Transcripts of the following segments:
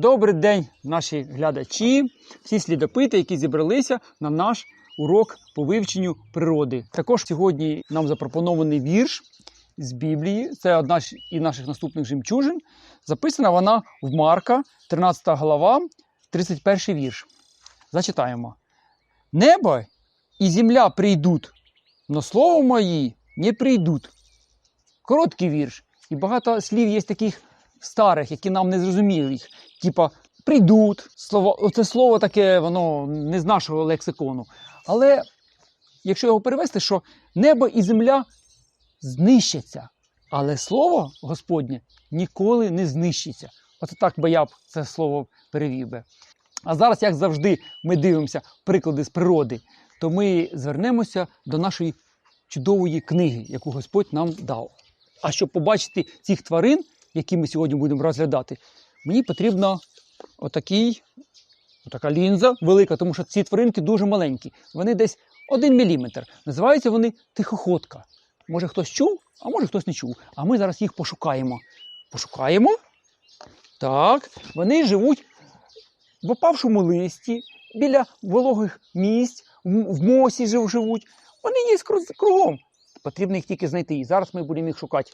Добрий день, наші глядачі, всі слідопити, які зібралися на наш урок по вивченню природи. Також сьогодні нам запропонований вірш з Біблії. Це одна з і наших наступних жемчужин. Записана вона в Марка, 13 глава, 31 вірш. Зачитаємо: Небо і земля прийдуть, но слово мої не прийдуть. Короткий вірш. І багато слів є таких старих, які нам не зрозуміли. Типа прийдуть. Слово, це слово таке, воно не з нашого лексикону. Але якщо його перевести, що небо і земля знищаться, але слово Господнє ніколи не знищиться. Оце так би я б це слово перевів би. А зараз, як завжди, ми дивимося приклади з природи, то ми звернемося до нашої чудової книги, яку Господь нам дав. А щоб побачити цих тварин, які ми сьогодні будемо розглядати, мені потрібна отакий, отака лінза велика, тому що ці тваринки дуже маленькі. Вони десь 1 мм. Називаються вони тихоходка. Може хтось чув, а може хтось не чув. А ми зараз їх пошукаємо. Пошукаємо. Так, вони живуть в опавшому листі, біля вологих місць, в мосі живуть. Вони є кругом. Потрібно їх тільки знайти. І зараз ми будемо їх шукати.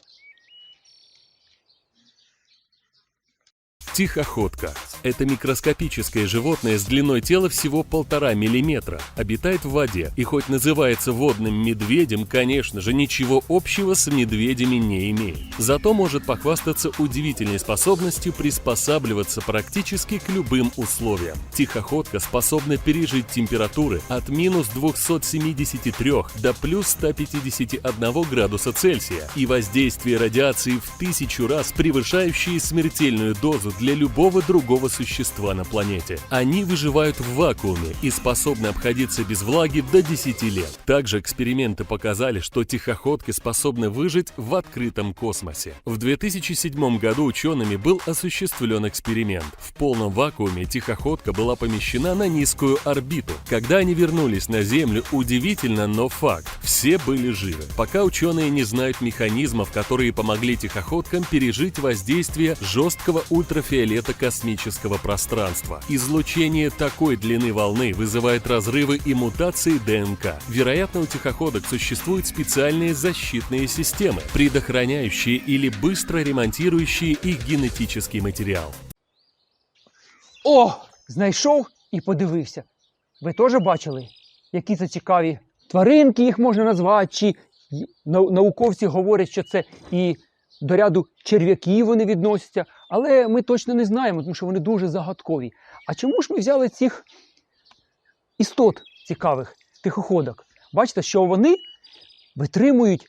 Тихоходка. Это микроскопическое животное с длиной тела всего полтора миллиметра. Обитает в воде и хоть называется водным медведем, конечно же, ничего общего с медведями не имеет. Зато может похвастаться удивительной способностью приспосабливаться практически к любым условиям. Тихоходка способна пережить температуры от минус 273 до плюс 151 градуса Цельсия и воздействие радиации в тысячу раз превышающие смертельную дозу для любого другого существа на планете. Они выживают в вакууме и способны обходиться без влаги до 10 лет. Также эксперименты показали, что тихоходки способны выжить в открытом космосе. В 2007 году учеными был осуществлен эксперимент. В полном вакууме тихоходка была помещена на низкую орбиту. Когда они вернулись на Землю, удивительно, но факт, все были живы. Пока ученые не знают механизмов, которые помогли тихоходкам пережить воздействие жесткого ультрафиолета космического пространства. Излучение такой длины волны вызывает разрывы и мутации ДНК. Вероятно, у тихоходок существуют специальные защитные системы, предохраняющие или быстро ремонтирующие их генетический материал. О! Знайшов і подивився. Ви теж бачили, які це цікаві тваринки їх можна назвати, чи й- нау- науковці говорять, що це і до ряду черв'яків вони відносяться, але ми точно не знаємо, тому що вони дуже загадкові. А чому ж ми взяли цих істот цікавих, тихоходок? Бачите, що вони витримують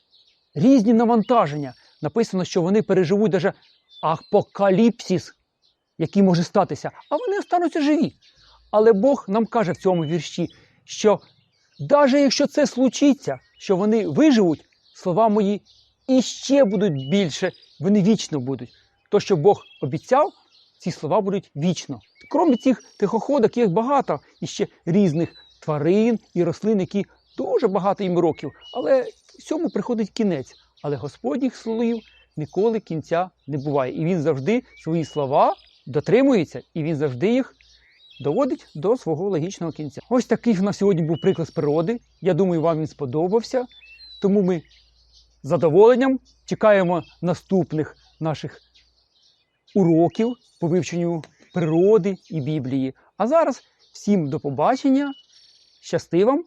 різні навантаження. Написано, що вони переживуть даже апокаліпсис, який може статися, а вони остануться живі. Але Бог нам каже в цьому вірші, що навіть якщо це случиться, що вони виживуть, слова мої іще будуть більше, вони вічно будуть. То, що Бог обіцяв, ці слова будуть вічно. Крім цих тихоходок, є багато іще різних тварин і рослин, які дуже багато їм років. Але всьому приходить кінець. Але Господніх слів ніколи кінця не буває. І він завжди свої слова дотримується, і він завжди їх доводить до свого логічного кінця. Ось такий в нас сьогодні був приклад з природи. Я думаю, вам він сподобався. Тому ми задоволенням. Чекаємо наступних наших уроків по вивченню природи і Біблії. А зараз всім до побачення, щасти вам